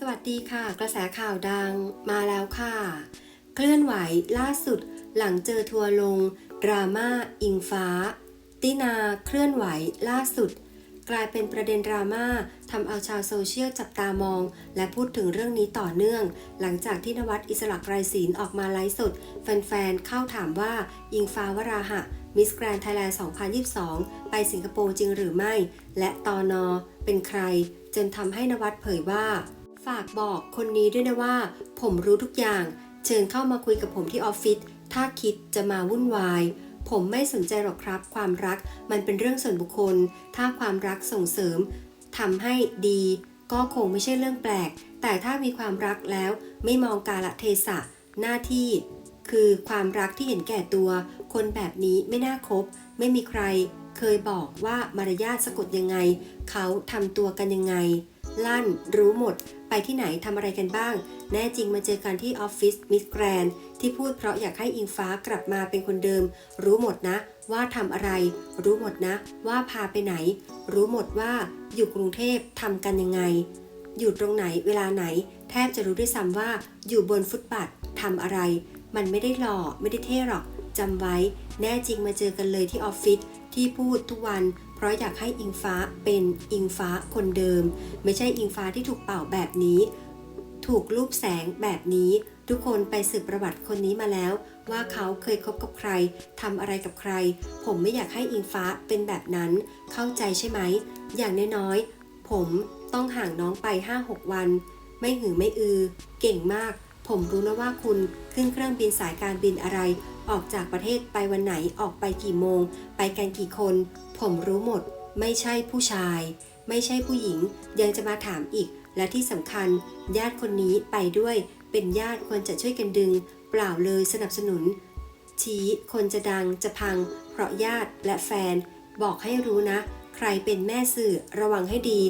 สวัสดีค่ะ กระแสข่าวดังมาแล้วค่ะ เคลื่อนไหวล่าสุดหลังเจอทัวร์ลง ดราม่าอิงฟ้า ตินาเคลื่อนไหวล่าสุด กลายเป็นประเด็นดราม่าทำเอาชาวโซเชียลจับตามอง และพูดถึงเรื่องนี้ต่อเนื่อง หลังจากที่นวัดอิสระไกรศีลออกมาไลฟ์สด แฟนๆเข้าถามว่าอิงฟ้าวราหะมิสแกรน n d ไทยแลนด์ 2022 ไปสิงคโปร์จริงหรือไม่ และตอนอเป็นใคร จนทำให้นวัดเผยว่า ฝากบอกคนนี้ด้วยนะว่า ผมรู้ทุกอย่าง เชิญเข้ามาคุยกับผมที่ออฟฟิศถ้าคิดจะมาวุ่นวาย ผมไม่สนใจหรอกครับ ความรักมันเป็นเรื่องส่วนบุคคล ถ้าความรักส่งเสริมทำให้ดี ก็คงไม่ใช่เรื่องแปลก แต่ถ้ามีความรักแล้ว ไม่มองกาลเทศะหน้าที่ คือความรักที่เห็นแก่ตัว คนแบบนี้ไม่น่าคบ ไม่มีใคร เคยบอกว่ามารยาทสะกดยังไง เขาทำตัวกันยังไง ลั่นรู้หมด ไปที่ไหนทำอะไรกันบ้าง แน่จริงมาเจอกันที่ออฟฟิศมิสแกรนที่พูดเพราะอยากให้อิงฟ้ากลับมาเป็นคนเดิม รู้หมดนะ ว่าทำอะไร รู้หมดนะ ว่าพาไปไหน รู้หมดว่าอยู่กรุงเทพทำกันยังไง อยู่ตรงไหนเวลาไหน แทบจะรู้ด้วยซ้ำว่า อยู่บนฟุตบาททำอะไร มันไม่ได้หล่อไม่ได้เท่หรอกจำไว้ แน่จริงมาเจอกันเลยที่ออฟฟิศ ที่พูดทุกวัน เพราะอยากให้อิงฟ้าเป็นอิงฟ้าคนเดิม ไม่ใช่อิงฟ้าที่ถูกเป่าแบบนี้ ถูกรูปแสงแบบนี้ ทุกคนไปสืบประวัติคนนี้มาแล้ว ว่าเขาเคยคบกับใครทำอะไรกับใคร ผมไม่อยากให้อิงฟ้าเป็นแบบนั้น เข้าใจใช่ไหม อย่างน้อยๆผมต้องห่างน้องไป 5-6 วัน ไม่หือไม่อือ เก่งมาก ผมรู้นะว่าคุณขึ้นเครื่องบินสายการบินอะไร ออกจากประเทศไปวันไหนออกไปกี่โมง ไปกันกี่คน ผมรู้หมด ไม่ใช่ผู้ชาย ไม่ใช่ผู้หญิง ยังจะมาถามอีก และที่สำคัญ ญาติคนนี้ไปด้วย เป็นญาติควรจะช่วยกันดึง เปล่าเลยสนับสนุน ชี้คนจะดังจะพัง เพราะญาติและแฟน บอกให้รู้นะ ใครเป็นแม่สื่อระวังให้ดี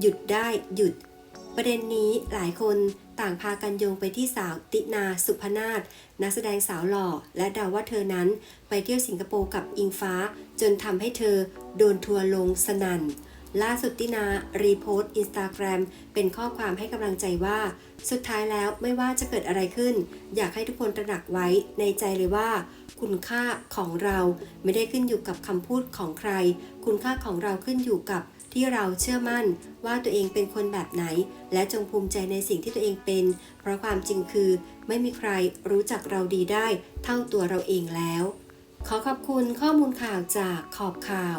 หยุดได้หยุด ประเด็นนี้หลายคน ต่างพากันโยงไปที่สาวตินาสุพนาศนักแสดงสาวหล่อ และดาว่าเธอนั้นไปเที่ยวสิงคโปร์กับอิงฟ้า จนทำให้เธอโดนทัวร์ลงสนัน่น ล่าสุดตินา รีโพสต์อินสตาแกรมเป็นข้อความให้กำลังใจว่า สุดท้ายแล้วไม่ว่าจะเกิดอะไรขึ้น อยากให้ทุกคนตระหนักไว้ในใจเลยว่า คุณค่าของเราไม่ได้ขึ้นอยู่กับคำพูดของใคร คุณค่าของเราขึ้นอยู่กับที่เราเชื่อมั่นว่าตัวเองเป็นคนแบบไหน และจงภูมิใจในสิ่งที่ตัวเองเป็น เพราะความจริงคือ ไม่มีใครรู้จักเราดีได้เท่าตัวเราเองแล้ว ขอขอบคุณข้อมูลข่าวจากขอบข่าว